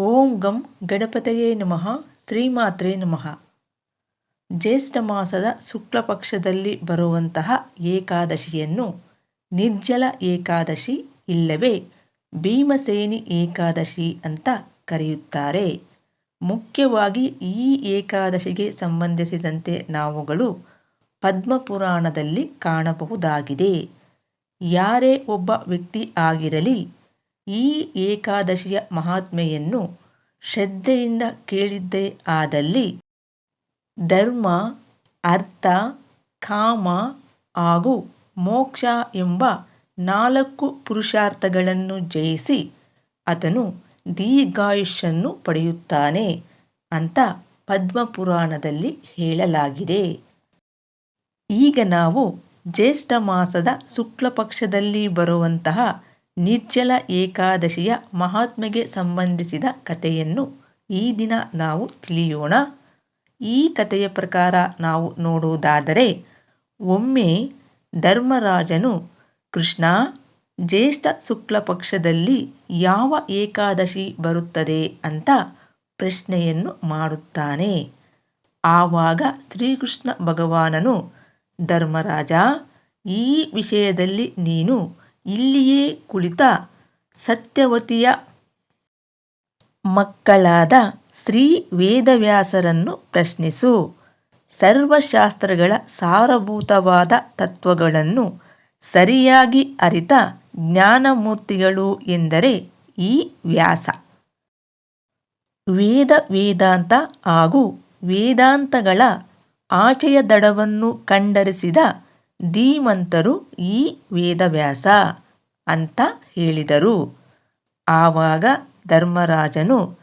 ಓಂ ಗಂ ಗಣಪತಯೇ ನಮಃ ಶ್ರೀಮಾತ್ರೇ ನಮಃ ಜ್ಯೇಷ್ಠ ಮಾಸದ ಶುಕ್ಲ ಪಕ್ಷದಲ್ಲಿ ಬರುವಂತಹ ಏಕಾದಶಿಯನ್ನು ನಿರ್ಜಲ ಏಕಾದಶಿ ಇಲ್ಲವೇ ಭೀಮಸೇನಿ ಏಕಾದಶಿ ಅಂತ ಕರೆಯುತ್ತಾರೆ. ಮುಖ್ಯವಾಗಿ ಈ ಏಕಾದಶಿಗೆ ಸಂಬಂಧಿಸಿದಂತೆ ನಾವುಗಳು ಪದ್ಮಪುರಾಣದಲ್ಲಿ ಕಾಣಬಹುದಾಗಿದೆ. ಯಾರೇ ಒಬ್ಬ ವ್ಯಕ್ತಿ ಆಗಿರಲಿ ಈ ಏಕಾದಶಿಯ ಮಹಾತ್ಮೆಯನ್ನು ಶ್ರದ್ಧೆಯಿಂದ ಕೇಳಿದ್ದೇ ಆದಲ್ಲಿ ಧರ್ಮ, ಅರ್ಥ, ಕಾಮ ಹಾಗೂ ಮೋಕ್ಷ ಎಂಬ ನಾಲ್ಕು ಪುರುಷಾರ್ಥಗಳನ್ನು ಜಯಿಸಿ ಆತನು ದೀರ್ಘಾಯುಷ್ಯನ್ನು ಪಡೆಯುತ್ತಾನೆ ಅಂತ ಪದ್ಮಪುರಾಣದಲ್ಲಿ ಹೇಳಲಾಗಿದೆ. ಈಗ ನಾವು ಜ್ಯೇಷ್ಠ ಮಾಸದ ಶುಕ್ಲಪಕ್ಷದಲ್ಲಿ ಬರುವಂತಹ ನಿರ್ಜಲ ಏಕಾದಶಿಯ ಮಹಾತ್ಮೆಗೆ ಸಂಬಂಧಿಸಿದ ಕಥೆಯನ್ನು ಈ ದಿನ ನಾವು ತಿಳಿಯೋಣ. ಈ ಕಥೆಯ ಪ್ರಕಾರ ನಾವು ನೋಡುವುದಾದರೆ, ಒಮ್ಮೆ ಧರ್ಮರಾಜನು ಕೃಷ್ಣ, ಜ್ಯೇಷ್ಠ ಶುಕ್ಲ ಪಕ್ಷದಲ್ಲಿ ಯಾವ ಏಕಾದಶಿ ಬರುತ್ತದೆ ಅಂತ ಪ್ರಶ್ನೆಯನ್ನು ಮಾಡುತ್ತಾನೆ. ಆವಾಗ ಶ್ರೀಕೃಷ್ಣ ಭಗವಾನನು, ಧರ್ಮರಾಜ, ಈ ವಿಷಯದಲ್ಲಿ ನೀನು ಇಲ್ಲಿಯೇ ಕುಳಿತ ಸತ್ಯವತಿಯ ಮಕ್ಕಳಾದ ಶ್ರೀ ವೇದವ್ಯಾಸರನ್ನು ಪ್ರಶ್ನಿಸು. ಸರ್ವಶಾಸ್ತ್ರಗಳ ಸಾರಭೂತವಾದ ತತ್ವಗಳನ್ನು ಸರಿಯಾಗಿ ಅರಿತ ಜ್ಞಾನಮೂರ್ತಿಗಳು ಎಂದರೆ ಈ ವ್ಯಾಸ. ವೇದ ವೇದಾಂತ ಹಾಗೂ ವೇದಾಂತಗಳ ಆಚೆಯ ದಡವನ್ನು ಕಂಡರಿಸಿದ ಧೀಮಂತರು ಈ ವೇದವ್ಯಾಸ ಅಂತ ಹೇಳಿದರು. ಆವಾಗ ಧರ್ಮರಾಜನು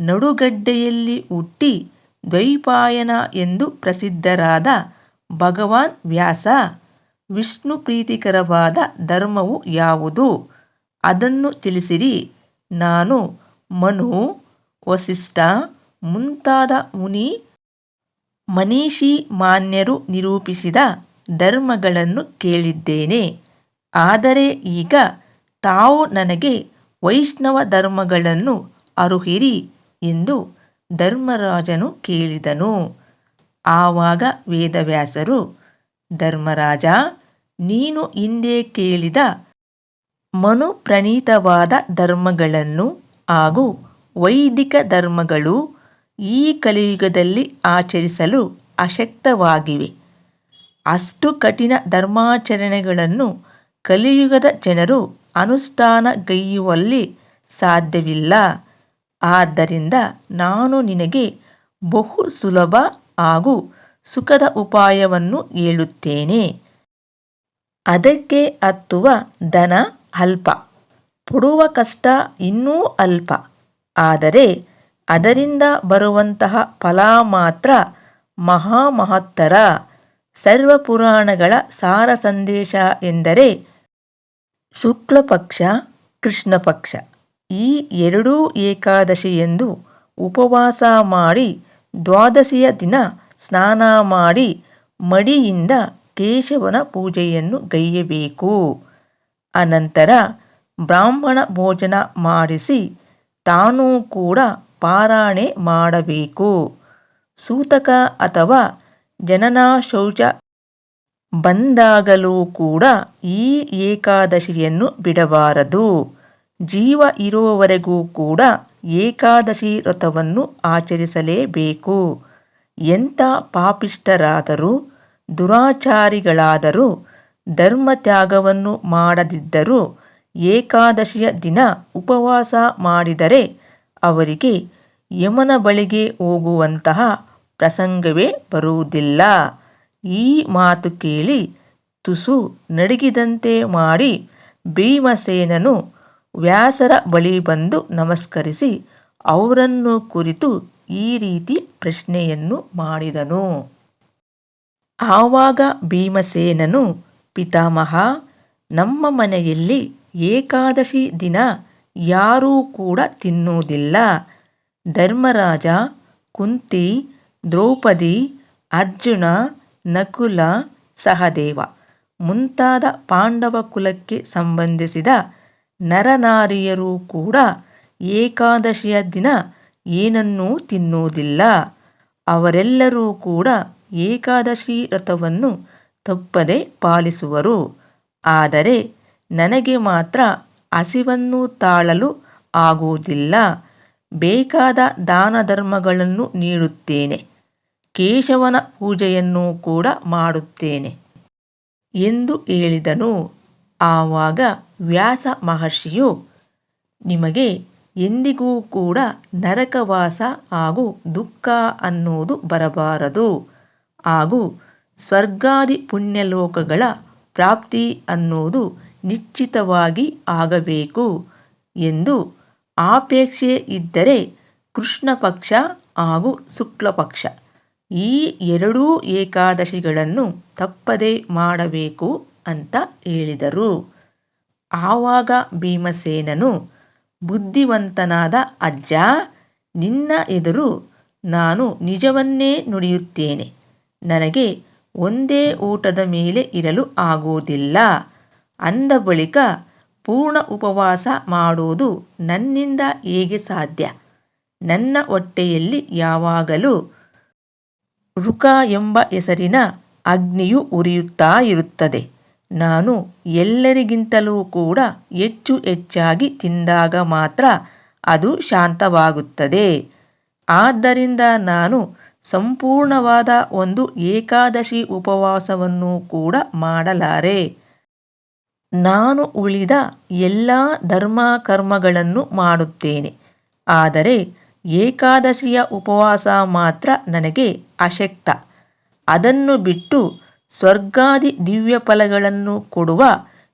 ನಡುಗಡ್ಡೆಯಲ್ಲಿ ಹುಟ್ಟಿ ದ್ವೈಪಾಯನ ಎಂದು ಪ್ರಸಿದ್ಧರಾದ ಭಗವಾನ್ ವ್ಯಾಸ, ವಿಷ್ಣು ಪ್ರೀತಿಕರವಾದ ಧರ್ಮವು ಯಾವುದು ಅದನ್ನು ತಿಳಿಸಿರಿ. ನಾನು ಮನು, ವಸಿಷ್ಠ, ಮುಂತಾದ ಮುನಿ, ಮನೀಷಿ ಮಾನ್ಯರು ನಿರೂಪಿಸಿದ ಧರ್ಮಗಳನ್ನು ಕೇಳಿದ್ದೇನೆ. ಆದರೆ ಈಗ ತಾವು ನನಗೆ ವೈಷ್ಣವ ಧರ್ಮಗಳನ್ನು ಅರುಹಿರಿ ಎಂದು ಧರ್ಮರಾಜನು ಕೇಳಿದನು. ಆವಾಗ ವೇದವ್ಯಾಸರು, ಧರ್ಮರಾಜ, ನೀನು ಹಿಂದೆ ಕೇಳಿದ ಮನುಪ್ರಣೀತವಾದ ಧರ್ಮಗಳನ್ನು ಹಾಗೂ ವೈದಿಕ ಧರ್ಮಗಳು ಈ ಕಲಿಯುಗದಲ್ಲಿ ಆಚರಿಸಲು ಅಶಕ್ತವಾಗಿವೆ. ಅಷ್ಟು ಕಠಿಣ ಧರ್ಮಾಚರಣೆಗಳನ್ನು ಕಲಿಯುಗದ ಜನರು ಅನುಷ್ಠಾನಗೈಯುವಲ್ಲಿ ಸಾಧ್ಯವಿಲ್ಲ. ಆದ್ದರಿಂದ ನಾನು ನಿನಗೆ ಬಹು ಸುಲಭ ಹಾಗೂ ಸುಖದ ಉಪಾಯವನ್ನು ಹೇಳುತ್ತೇನೆ. ಅದಕ್ಕೆ ಹತ್ತುವ ಧನ ಅಲ್ಪ, ಪಡುವ ಕಷ್ಟ ಇನ್ನೂ ಅಲ್ಪ. ಆದರೆ ಅದರಿಂದ ಬರುವಂತಹ ಫಲ ಮಾತ್ರ ಮಹಾಮಹತ್ತರ ಸರ್ವ ಪುರಾಣಗಳ ಸಾರ ಸಂದೇಶ ಎಂದರೆ ಶುಕ್ಲಪಕ್ಷ, ಕೃಷ್ಣಪಕ್ಷ. ಈ ಎರಡೂ ಏಕಾದಶಿಯಂದು ಉಪವಾಸ ಮಾಡಿ ದ್ವಾದಶಿಯ ದಿನ ಸ್ನಾನ ಮಾಡಿ ಮಡಿಯಿಂದ ಕೇಶವನ ಪೂಜೆಯನ್ನು ಗೈಯಬೇಕು. ಅನಂತರ ಬ್ರಾಹ್ಮಣ ಭೋಜನ ಮಾಡಿಸಿ ತಾನೂ ಕೂಡ ಪಾರಾಣೆ ಮಾಡಬೇಕು. ಸೂತಕ ಅಥವಾ ಜನನ ಶೌಚ ಬಂದಾಗಲೂ ಕೂಡ ಈ ಏಕಾದಶಿಯನ್ನು ಬಿಡಬಾರದು. ಜೀವ ಇರುವವರೆಗೂ ಕೂಡ ಏಕಾದಶಿ ವ್ರತವನ್ನು ಆಚರಿಸಲೇಬೇಕು. ಎಂಥ ಪಾಪಿಷ್ಟರಾದರೂ ದುರಾಚಾರಿಗಳಾದರೂ, ಧರ್ಮತ್ಯಾಗವನ್ನು ಮಾಡದಿದ್ದರೂ ಏಕಾದಶಿಯ ದಿನ ಉಪವಾಸ ಮಾಡಿದರೆ ಅವರಿಗೆ ಯಮನ ಬಳಿಗೆ ಹೋಗುವಂತಹ ಪ್ರಸಂಗವೇ ಬರುವುದಿಲ್ಲ. ಈ ಮಾತು ಕೇಳಿ ತುಸು ನಡಗಿದಂತೆ ಮಾಡಿ ಭೀಮಸೇನನು ವ್ಯಾಸರ ಬಳಿ ಬಂದು ನಮಸ್ಕರಿಸಿ ಅವರನ್ನು ಕುರಿತು ಈ ರೀತಿ ಪ್ರಶ್ನೆಯನ್ನು ಮಾಡಿದನು. ಆವಾಗ ಭೀಮಸೇನನು, ಪಿತಾಮಹ, ನಮ್ಮ ಮನೆಯಲ್ಲಿ ಏಕಾದಶಿ ದಿನ ಯಾರೂ ಕೂಡ ತಿನ್ನುವುದಿಲ್ಲ. ಧರ್ಮರಾಜ, ಕುಂತಿ ದ್ರೌಪದಿ, ಅರ್ಜುನ, ನಕುಲ, ಸಹದೇವ ಮುಂತಾದ ಪಾಂಡವ ಕುಲಕ್ಕೆ ಸಂಬಂಧಿಸಿದ ನರನಾರಿಯರು ಕೂಡ ಏಕಾದಶಿಯ ದಿನ ಏನನ್ನೂ ತಿನ್ನುವುದಿಲ್ಲ ಅವರೆಲ್ಲರೂ ಕೂಡ ಏಕಾದಶಿ ರಥವನ್ನು ತಪ್ಪದೆ ಪಾಲಿಸುವರು. ಆದರೆ ನನಗೆ ಮಾತ್ರ ಹಸಿವನ್ನು ತಾಳಲು ಆಗುವುದಿಲ್ಲ. ಬೇಕಾದ ದಾನ ಧರ್ಮಗಳನ್ನು ನೀಡುತ್ತೇನೆ. ಕೇಶವನ ಪೂಜೆಯನ್ನು ಕೂಡ ಮಾಡುತ್ತೇನೆ. ಎಂದು ಹೇಳಿದನು. ಆವಾಗ ವ್ಯಾಸ ಮಹರ್ಷಿಯು, ನಿಮಗೆ ಎಂದಿಗೂ ಕೂಡ ನರಕವಾಸ ಹಾಗೂ ದುಃಖ ಅನ್ನುವುದು ಬರಬಾರದು. ಹಾಗೂ ಸ್ವರ್ಗಾದಿ ಪುಣ್ಯಲೋಕಗಳ ಪ್ರಾಪ್ತಿ ಅನ್ನುವುದು ನಿಶ್ಚಿತವಾಗಿ ಆಗಬೇಕು ಎಂದು ಆಪೇಕ್ಷೆ ಇದ್ದರೆ ಕೃಷ್ಣ ಪಕ್ಷ ಹಾಗೂ ಶುಕ್ಲ ಪಕ್ಷ ಈ ಎರಡೂ ಏಕಾದಶಿಗಳನ್ನು ತಪ್ಪದೆ ಮಾಡಬೇಕು ಅಂತ ಹೇಳಿದರು. ಆವಾಗ ಭೀಮಸೇನನು, ಬುದ್ಧಿವಂತನಾದ ಅಜ್ಜ, ನಿನ್ನ ಎದುರು ನಾನು ನಿಜವನ್ನೇ ನುಡಿಯುತ್ತೇನೆ. ನನಗೆ ಒಂದೇ ಊಟದ ಮೇಲೆ ಇರಲು ಆಗುವುದಿಲ್ಲ. ಅಂದ ಬಳಿಕ ಪೂರ್ಣ ಉಪವಾಸ ಮಾಡುವುದು ನನ್ನಿಂದ ಹೇಗೆ ಸಾಧ್ಯ? ನನ್ನ ಹೊಟ್ಟೆಯಲ್ಲಿ ಯಾವಾಗಲೂ ಋಕ ಎಂಬ ಹೆಸರಿನ ಅಗ್ನಿಯು ಉರಿಯುತ್ತಾ ಇರುತ್ತದೆ. ನಾನು ಎಲ್ಲರಿಗಿಂತಲೂ ಕೂಡ ಹೆಚ್ಚು ಹೆಚ್ಚಾಗಿ ತಿಂದಾಗ ಮಾತ್ರ ಅದು ಶಾಂತವಾಗುತ್ತದೆ. ಆದ್ದರಿಂದ ನಾನು ಸಂಪೂರ್ಣವಾದ ಒಂದು ಏಕಾದಶಿ ಉಪವಾಸವನ್ನು ಕೂಡ ಮಾಡಲಾರೆ. ನಾನು ಉಳಿದ ಎಲ್ಲ ಧರ್ಮ ಕರ್ಮಗಳನ್ನು ಮಾಡುತ್ತೇನೆ. ಆದರೆ ಏಕಾದಶಿಯ ಉಪವಾಸ ಮಾತ್ರ ನನಗೆ ಅಶಕ್ತ. ಅದನ್ನು ಬಿಟ್ಟು ಸ್ವರ್ಗಾದಿ ದಿವ್ಯ ಫಲಗಳನ್ನು ಕೊಡುವ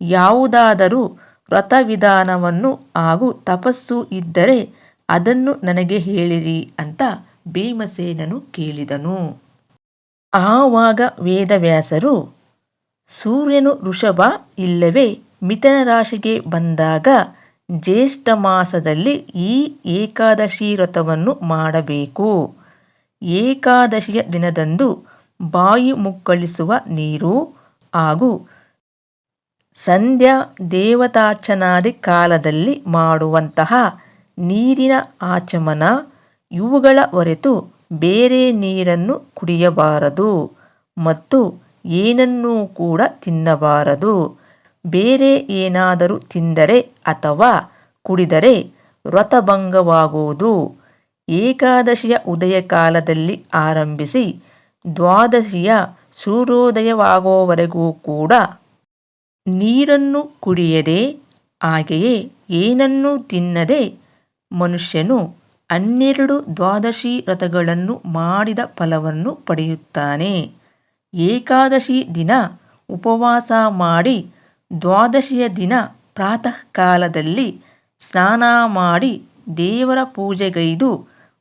ಯಾವುದಾದರೂ ವ್ರತವಿಧಾನವನ್ನು ಹಾಗೂ ತಪಸ್ಸು ಇದ್ದರೆ ಅದನ್ನು ನನಗೆ ಹೇಳಿರಿ ಅಂತ ಭೀಮಸೇನನು ಕೇಳಿದನು. ಆವಾಗ ವೇದವ್ಯಾಸರು, ಸೂರ್ಯನು ವೃಷಭ ಇಲ್ಲವೇ ಮಿಥನ ರಾಶಿಗೆ ಬಂದಾಗ ಜ್ಯೇಷ್ಠ ಮಾಸದಲ್ಲಿ ಈ ಏಕಾದಶಿ ವ್ರತವನ್ನು ಮಾಡಬೇಕು. ಏಕಾದಶಿಯ ದಿನದಂದು ಬಾಯಿ ಮುಕ್ಕಳಿಸುವ ನೀರು ಹಾಗೂ ಸಂಧ್ಯಾ ದೇವತಾರ್ಚನಾದಿ ಕಾಲದಲ್ಲಿ ಮಾಡುವಂತಹ ನೀರಿನ ಆಚಮನ ಇವುಗಳ ಹೊರತು ಬೇರೆ ನೀರನ್ನು ಕುಡಿಯಬಾರದು ಮತ್ತು ಏನನ್ನೂ ಕೂಡ ತಿನ್ನಬಾರದು. ಬೇರೆ ಏನಾದರೂ ತಿಂದರೆ ಅಥವಾ ಕುಡಿದರೆ ವ್ರತಭಂಗವಾಗುವುದು. ಏಕಾದಶಿಯ ಉದಯಕಾಲದಲ್ಲಿ ಆರಂಭಿಸಿ ದ್ವಾದಶಿಯ ಸೂರ್ಯೋದಯವಾಗುವವರೆಗೂ ಕೂಡ ನೀರನ್ನು ಕುಡಿಯದೆ ಹಾಗೆಯೇ ಏನನ್ನೂ ತಿನ್ನದೆ ಮನುಷ್ಯನು ಹನ್ನೆರಡು ದ್ವಾದಶಿ ವ್ರತಗಳನ್ನು ಮಾಡಿದ ಫಲವನ್ನು ಪಡೆಯುತ್ತಾನೆ. ಏಕಾದಶಿ ದಿನ ಉಪವಾಸ ಮಾಡಿ ದ್ವಾದಶಿಯ ದಿನ ಪ್ರಾತಃಕಾಲದಲ್ಲಿ ಸ್ನಾನ ಮಾಡಿ ದೇವರ ಪೂಜೆಗೈದು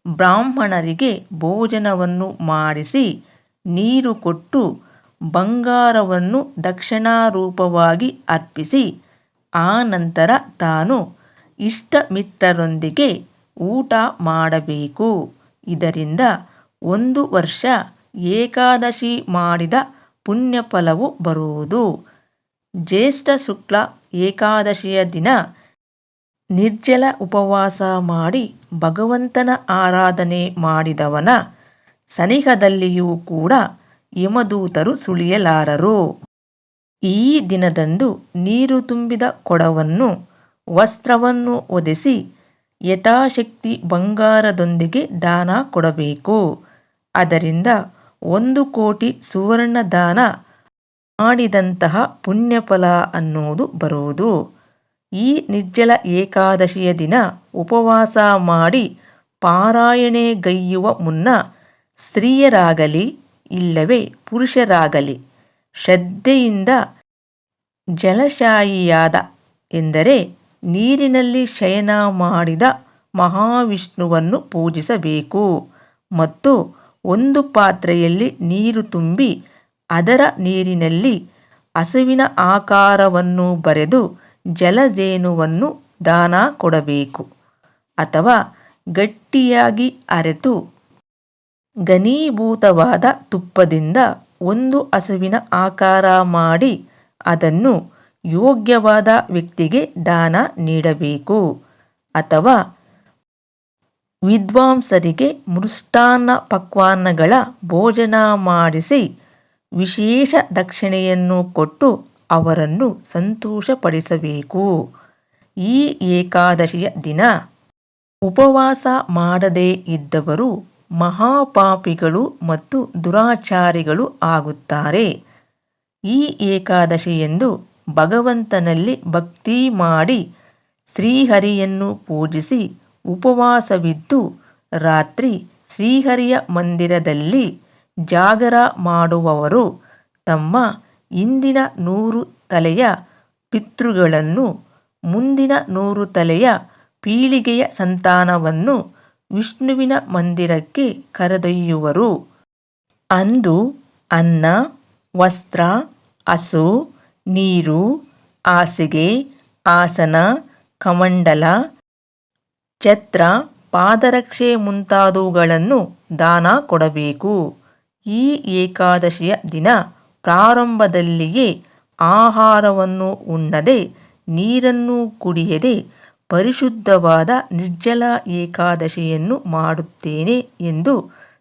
ಬ್ರಾಹ್ಮಣರಿಗೆ ಭೋಜನವನ್ನು ಮಾಡಿಸಿ ನೀರು ಕೊಟ್ಟು ಬಂಗಾರವನ್ನು ದಕ್ಷಿಣಾರೂಪವಾಗಿ ಅರ್ಪಿಸಿ, ಆ ನಂತರ ತಾನು ಇಷ್ಟಮಿತ್ರರೊಂದಿಗೆ ಊಟ ಮಾಡಬೇಕು. ಇದರಿಂದ ಒಂದು ವರ್ಷ ಏಕಾದಶಿ ಮಾಡಿದ ಪುಣ್ಯಫಲವು ಬರುವುದು. ಜ್ಯೇಷ್ಠ ಶುಕ್ಲ ಏಕಾದಶಿಯ ದಿನ ನಿರ್ಜಲ ಉಪವಾಸ ಮಾಡಿ ಭಗವಂತನ ಆರಾಧನೆ ಮಾಡಿದವನ ಸನಿಹದಲ್ಲಿಯೂ ಕೂಡ ಯಮದೂತರು ಸುಳಿಯಲಾರರು. ಈ ದಿನದಂದು ನೀರು ತುಂಬಿದ ಕೊಡವನ್ನು, ವಸ್ತ್ರವನ್ನು ಒದೆಸಿ ಯಥಾಶಕ್ತಿ ಬಂಗಾರದೊಂದಿಗೆ ದಾನ ಕೊಡಬೇಕು. ಅದರಿಂದ ಒಂದು ಕೋಟಿ ಸುವರ್ಣ ದಾನ ಮಾಡಿದಂತಹ ಪುಣ್ಯಫಲ ಅನ್ನುವುದು ಬರುವುದು ಈ ನಿಜ್ಜಲ ಏಕಾದಶಿಯ ದಿನ ಉಪವಾಸ ಮಾಡಿ ಪಾರಾಯಣೆಗೈಯುವ ಮುನ್ನ ಸ್ತ್ರೀಯರಾಗಲಿ ಇಲ್ಲವೇ ಪುರುಷರಾಗಲಿ ಶ್ರದ್ಧೆಯಿಂದ ಜಲಶಾಯಿಯಾದ ಎಂದರೆ ನೀರಿನಲ್ಲಿ ಶಯನ ಮಾಡಿದ ಮಹಾವಿಷ್ಣುವನ್ನು ಪೂಜಿಸಬೇಕು ಮತ್ತು ಒಂದು ಪಾತ್ರೆಯಲ್ಲಿ ನೀರು ತುಂಬಿ ಅದರ ನೀರಿನಲ್ಲಿ ಹಸುವಿನ ಆಕಾರವನ್ನು ಬರೆದು ಜಲಜೇನುವನ್ನು ದಾನ ಕೊಡಬೇಕು ಅಥವಾ ಗಟ್ಟಿಯಾಗಿ ಅರೆತು ಘನೀಭೂತವಾದ ತುಪ್ಪದಿಂದ ಒಂದು ಹಸುವಿನ ಆಕಾರ ಮಾಡಿ ಅದನ್ನು ಯೋಗ್ಯವಾದ ವ್ಯಕ್ತಿಗೆ ದಾನ ನೀಡಬೇಕು ಅಥವಾ ವಿದ್ವಾಂಸರಿಗೆ ಮೃಷ್ಟಾನ್ನ ಪಕ್ವಾನ್ನಗಳ ಭೋಜನ ಮಾಡಿಸಿ ವಿಶೇಷ ದಕ್ಷಿಣೆಯನ್ನು ಕೊಟ್ಟು ಅವರನ್ನು ಸಂತೋಷಪಡಿಸಬೇಕು. ಈ ಏಕಾದಶಿಯ ದಿನ ಉಪವಾಸ ಮಾಡದೇ ಇದ್ದವರು ಮಹಾಪಾಪಿಗಳು ಮತ್ತು ದುರಾಚಾರಿಗಳು ಆಗುತ್ತಾರೆ. ಈ ಏಕಾದಶಿಯೆಂದು ಭಗವಂತನಲ್ಲಿ ಭಕ್ತಿ ಮಾಡಿ ಶ್ರೀಹರಿಯನ್ನು ಪೂಜಿಸಿ ಉಪವಾಸವಿದ್ದು ರಾತ್ರಿ ಶ್ರೀಹರಿಯ ಮಂದಿರದಲ್ಲಿ ಜಾಗರ ಮಾಡುವವರು ತಮ್ಮ ಇಂದಿನ ನೂರು ತಲೆಯ ಪಿತೃಗಳನ್ನು ಮುಂದಿನ ನೂರು ತಲೆಯ ಪೀಳಿಗೆಯ ಸಂತಾನವನ್ನು ವಿಷ್ಣುವಿನ ಮಂದಿರಕ್ಕೆ ಕರೆದೊಯ್ಯುವರು. ಅಂದು ಅನ್ನ, ವಸ್ತ್ರ, ಹಸು, ನೀರು, ಹಾಸಿಗೆ, ಆಸನ, ಕಮಂಡಲ, ಛತ್ರ, ಪಾದರಕ್ಷೆ ಮುಂತಾದವುಗಳನ್ನು ದಾನ ಕೊಡಬೇಕು. ಈ ಏಕಾದಶಿಯ ದಿನ ಪ್ರಾರಂಭದಲ್ಲಿಯೇ ಆಹಾರವನ್ನು ಉಣ್ಣದೆ, ನೀರನ್ನು ಕುಡಿಯದೆ ಪರಿಶುದ್ಧವಾದ ನಿರ್ಜಲ ಏಕಾದಶಿಯನ್ನು ಮಾಡುತ್ತೇನೆ ಎಂದು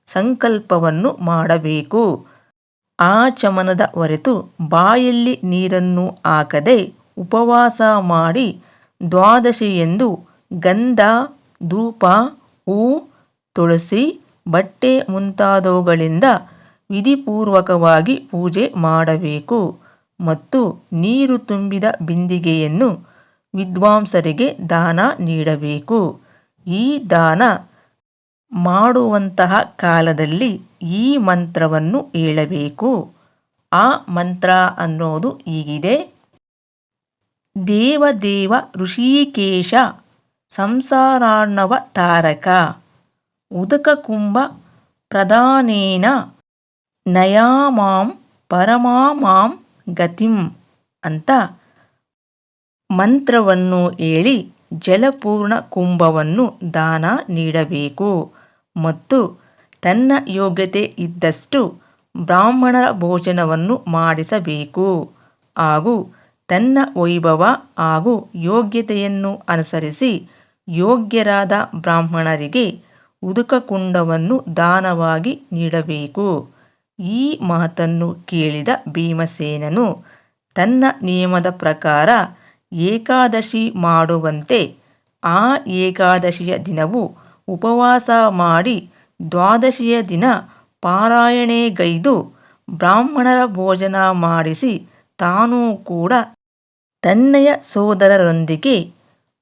ಸಂಕಲ್ಪವನ್ನು ಮಾಡಬೇಕು. ಆಚಮನದ ಹೊರತು ಬಾಯಲ್ಲಿ ನೀರನ್ನು ಹಾಕದೆ ಉಪವಾಸ ಮಾಡಿ ದ್ವಾದಶಿಯೆಂದು ಗಂಧ, ಧೂಪ, ಹೂ, ತುಳಸಿ, ಬಟ್ಟೆ ಮುಂತಾದವುಗಳಿಂದ ವಿಧಿಪೂರ್ವಕವಾಗಿ ಪೂಜೆ ಮಾಡಬೇಕು ಮತ್ತು ನೀರು ತುಂಬಿದ ಬಿಂದಿಗೆಯನ್ನು ವಿದ್ವಾಂಸರಿಗೆ ದಾನ ನೀಡಬೇಕು. ಈ ದಾನ ಮಾಡುವಂತಹ ಕಾಲದಲ್ಲಿ ಈ ಮಂತ್ರವನ್ನು ಹೇಳಬೇಕು. ಆ ಮಂತ್ರ ಅನ್ನೋದು ಹೀಗಿದೆ. ದೇವದೇವ ಋಷಿಕೇಶ ಸಂಸಾರಾಣವ ತಾರಕ. ಉದಕಕುಂಭ ಪ್ರಧಾನೇನ ನಯಾಮಾಂ ಪರಮಾಮಾಂ ಗತಿಂ ಅಂತ ಮಂತ್ರವನ್ನು ಹೇಳಿ ಜಲಪೂರ್ಣ ಕುಂಭವನ್ನು ದಾನ ನೀಡಬೇಕು. ಮತ್ತು ತನ್ನ ಯೋಗ್ಯತೆ ಇದ್ದಷ್ಟು ಬ್ರಾಹ್ಮಣರ ಭೋಜನವನ್ನು ಮಾಡಿಸಬೇಕು. ಹಾಗೂ ತನ್ನ ವೈಭವ ಹಾಗೂ ಯೋಗ್ಯತೆಯನ್ನು ಅನುಸರಿಸಿ ಯೋಗ್ಯರಾದ ಬ್ರಾಹ್ಮಣರಿಗೆ ಉದುಕ ಕುಂಡವನ್ನು ದಾನವಾಗಿ ನೀಡಬೇಕು. ಈ ಮಾತನ್ನು ಕೇಳಿದ ಭೀಮಸೇನನು, ತನ್ನ ನಿಯಮದ ಪ್ರಕಾರ ಏಕಾದಶಿ ಮಾಡುವಂತೆ ಆ ಏಕಾದಶಿಯ ದಿನವು ಉಪವಾಸ ಮಾಡಿ ದ್ವಾದಶಿಯ ದಿನ ಪಾರಾಯಣೆಗೈದು ಬ್ರಾಹ್ಮಣರ ಭೋಜನ ಮಾಡಿಸಿ ತಾನೂ ಕೂಡ ತನ್ನೆಯ ಸೋದರರೊಂದಿಗೆ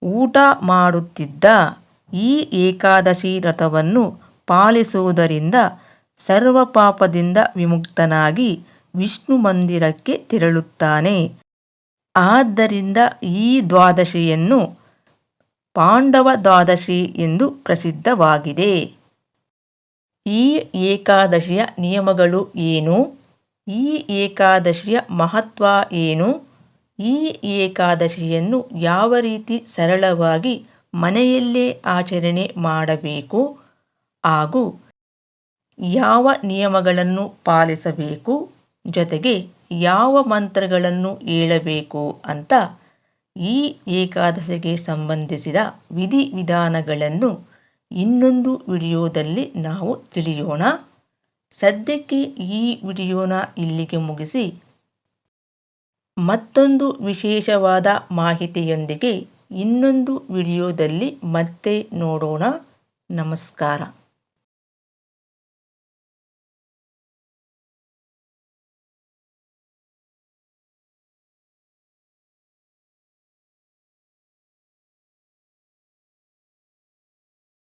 ಊಟ ಮಾಡುತ್ತಿದ್ದ ಈ ಏಕಾದಶಿ ರಥವನ್ನು ಪಾಲಿಸುವುದರಿಂದ ಸರ್ವ ಪಾಪದಿಂದ ವಿಮುಕ್ತನಾಗಿ ವಿಷ್ಣು ಮಂದಿರಕ್ಕೆ ತೆರಳುತ್ತಾನೆ. ಆದ್ದರಿಂದ ಈ ದ್ವಾದಶಿಯನ್ನು ಪಾಂಡವ ದ್ವಾದಶಿ ಎಂದು ಪ್ರಸಿದ್ಧವಾಗಿದೆ. ಈ ಏಕಾದಶಿಯ ನಿಯಮಗಳು ಏನು? ಈ ಏಕಾದಶಿಯ ಮಹತ್ವ ಏನು? ಈ ಏಕಾದಶಿಯನ್ನು ಯಾವ ರೀತಿ ಸರಳವಾಗಿ ಮನೆಯಲ್ಲೇ ಆಚರಣೆ ಮಾಡಬೇಕು? ಹಾಗೂ ಯಾವ ನಿಯಮಗಳನ್ನು ಪಾಲಿಸಬೇಕು? ಜೊತೆಗೆ ಯಾವ ಮಂತ್ರಗಳನ್ನು ಹೇಳಬೇಕು ಅಂತ ಈ ಏಕಾದಶಿಗೆ ಸಂಬಂಧಿಸಿದ ವಿಧಿವಿಧಾನಗಳನ್ನು ಇನ್ನೊಂದು ವಿಡಿಯೋದಲ್ಲಿ ನಾವು ತಿಳಿಯೋಣ. ಸದ್ಯಕ್ಕೆ ಈ ವಿಡಿಯೋನ ಇಲ್ಲಿಗೆ ಮುಗಿಸಿ. ಮತ್ತೊಂದು ವಿಶೇಷವಾದ ಮಾಹಿತಿಯೊಂದಿಗೆ ಇನ್ನೊಂದು ವಿಡಿಯೋದಲ್ಲಿ ಮತ್ತೆ ನೋಡೋಣ. ನಮಸ್ಕಾರ.